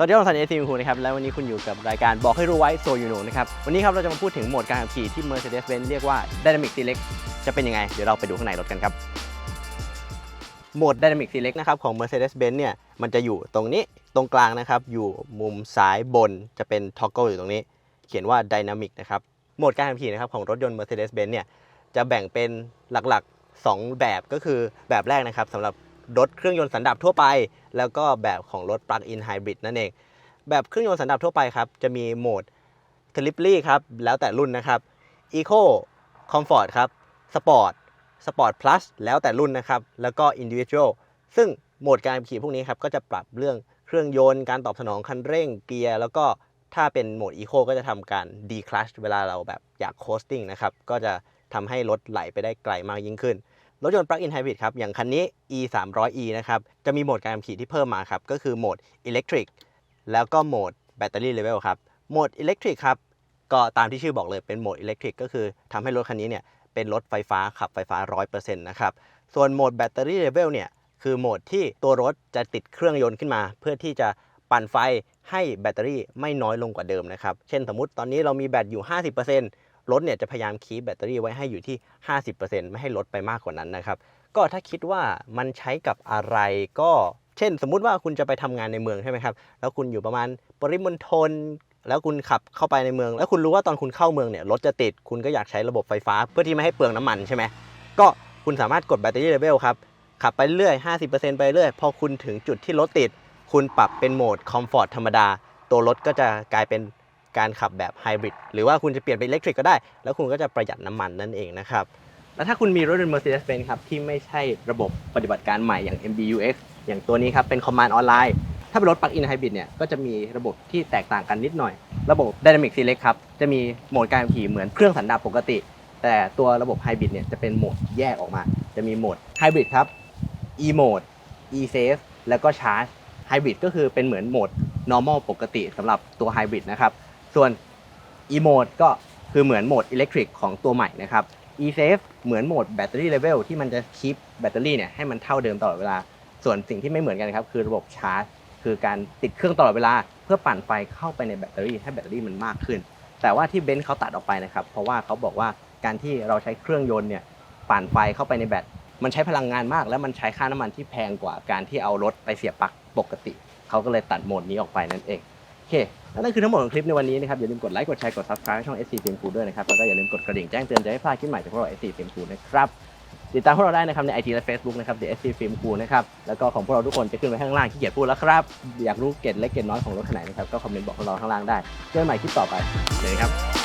สวัสดีครับผมสันเอซีคุณนะครับ และวันนี้คุณอยู่กับรายการบอกให้รู้ไว้โซยูโนนะครับ วันนี้ครับเราจะมาพูดถึงโหมดการขับขี่ที่ Mercedes-Benz เรียกว่า Dynamic Select จะเป็นยังไง เดี๋ยวเราไปดูข้างในรถกันครับ โหมด Dynamic Select นะครับของ Mercedes-Benz เนี่ย มันจะอยู่ตรงนี้ ตรงกลางนะครับ อยู่มุมซ้ายบน จะเป็น toggle อยู่ตรงนี้ เขียนว่า Dynamic นะครับ โหมดการขับขี่นะครับของรถยนต์ Mercedes-Benz เนี่ย จะแบ่งเป็นหลักๆ 2 แบบ ก็คือแบบแรกนะครับสำหรับ รถเครื่องยนต์สันดาปทั่วไป แล้วก็แบบของรถ Plug-in Hybrid นั่นเอง แบบเครื่องยนต์สันดาปทั่วไปครับ จะมีโหมด t r i p l y ครับ แล้วแต่รุ่นนะครับ Eco Comfort ครับ Sport Sport Plus แล้วแต่รุ่นนะครับ แล้วก็ Individual ซึ่งโหมดการขี่พวกนี้ครับ ก็จะปรับเรื่องเครื่องยนต์การตอบสนองคันเร่งเกียร์แล้วก็ถ้าเป็นโหมด Eco ก็จะทำการ declutch เวลาเราแบบอยาก coasting นะครับ ก็จะทำให้รถไหลไปได้ไกลมากยิ่งขึ้น รถยนต์ Plug-in Hybrid ครับ อย่างคันนี้ e 3 0 0 e นะครับ จะมีโหมดการขับขี่ที่เพิ่มมาครับ ก็คือโหมด Electric แล้วก็โหมด Battery Level ครับ โหมด Electric ครับ ก็ตามที่ชื่อบอกเลยเป็นโหมด Electric ก็คือทำให้รถคันนี้เนี่ยเป็นรถไฟฟ้าขับไฟฟ้า 100%นะครับ ส่วนโหมด Battery Level เนี่ยคือโหมดที่ตัวรถจะติดเครื่องยนต์ขึ้นมา เพื่อที่จะปั่นไฟให้แบตเตอรี่ไม่น้อยลงกว่าเดิมนะครับ เช่นสมมติตอนนี้เรามีแบตอยู่ 50% รถเนี่ยจะพยายามคีบแบตเตอรี่ไว้ให้อยู่ที่ 50%ไม่ให้ลดไปมากกว่านั้นนะครับ ก็ถ้าคิดว่ามันใช้กับอะไรก็เช่น สมมุติว่าคุณจะไปทำงานในเมืองใช่ไหมครับ แล้วคุณอยู่ประมาณปริมณฑลแล้วคุณขับเข้าไปในเมือง แล้วคุณรู้ว่าตอนคุณเข้าเมืองเนี่ยรถจะติด คุณก็อยากใช้ระบบไฟฟ้าเพื่อที่ไม่ให้เปลืองน้ำมันใช่ไหมก็คุณสามารถกดแบตเตอรี่เลเวลครับขับไปเรื่อย 50%ไปเรื่อย พอคุณถึงจุดที่รถติด คุณปรับเป็นโหมดคอมฟอร์ตธรรมดา ตัวรถก็จะกลายเป็น การขับแบบไฮบริดหรือว่าคุณจะเปลี่ยนเป็นอิเล็กทริกก็ได้ แล้วคุณก็จะประหยัดน้ำมันนั่นเองนะครับ แล้วถ้าคุณมีรถยนต์ Mercedes-Benz ครับที่ไม่ใช่ระบบปฏิบัติการใหม่อย่าง MBUX อย่างตัวนี้ครับเป็น Command Online ถ้าเป็นรถ Plug-in Hybrid เนี่ยก็จะมีระบบที่แตกต่างกันนิดหน่อย ระบบ Dynamic Select ครับจะมีโหมดการขับขี่เหมือนเครื่องสันดาปปกติ แต่ตัวระบบ Hybrid เนี่ยจะเป็นโหมดแยกออกมา จะมีโหมด Hybrid ครับ E Mode E Safe แล้วก็ Charge Hybrid ก็คือเป็นเหมือนโหมด normal ปกติสำหรับตัว Hybrid นะครับ ส่วน E Mode ก็คือเหมือนโหมด Electric ของตัวใหม่นะครับ E Safe เหมือนโหมด Battery Level ที่มันจะคีปแบตเตอรี่เนี่ยให้มันเท่าเดิมตลอดเวลา ส่วนสิ่งที่ไม่เหมือนกันครับคือระบบชาร์จ คือการติดเครื่องตลอดเวลา เพื่อปั่นไฟเข้าไปในแบตเตอรี่ให้แบตเตอรี่มันมากขึ้น แต่ว่าที่เบนซ์เขาตัดออกไปนะครับ เพราะว่าเขาบอกว่าการที่เราใช้เครื่องยนต์เนี่ยปั่นไฟเข้าไปในแบตมันใช้พลังงานมาก และมันใช้ค่าน้ำมันที่แพงกว่าการที่เอารถไปเสียบปลั๊กปกติ เขาก็เลยตัดโหมดนี้ออกไปนั่นเองโอเค นั่นคือทั้งหมดของคลิปในวันนี้นะครับ อย่าลืมกดไลค์ กดแชร์ กด subscribe ช่อง SC Film Cool ด้วยนะครับ แล้วก็อย่าลืมกดกระดิ่งแจ้งเตือนจะให้พลาดคลิปใหม่จากพวกเรา SC Film Cool นะครับ ติดตามพวกเราได้นะครับใน IG และ Facebook นะครับ The SC Film Cool นะครับ แล้วก็ของพวกเราทุกคนจะขึ้นไว้ข้างล่างขี้เกียจพูดแล้วครับ อยากรู้เกรดเล็กเกรดน้อยของรถคันไหนนะครับ ก็คอมเมนต์บอกพวกเราข้างล่างได้เจอกันใหม่คลิปต่อไปเจอกันครับ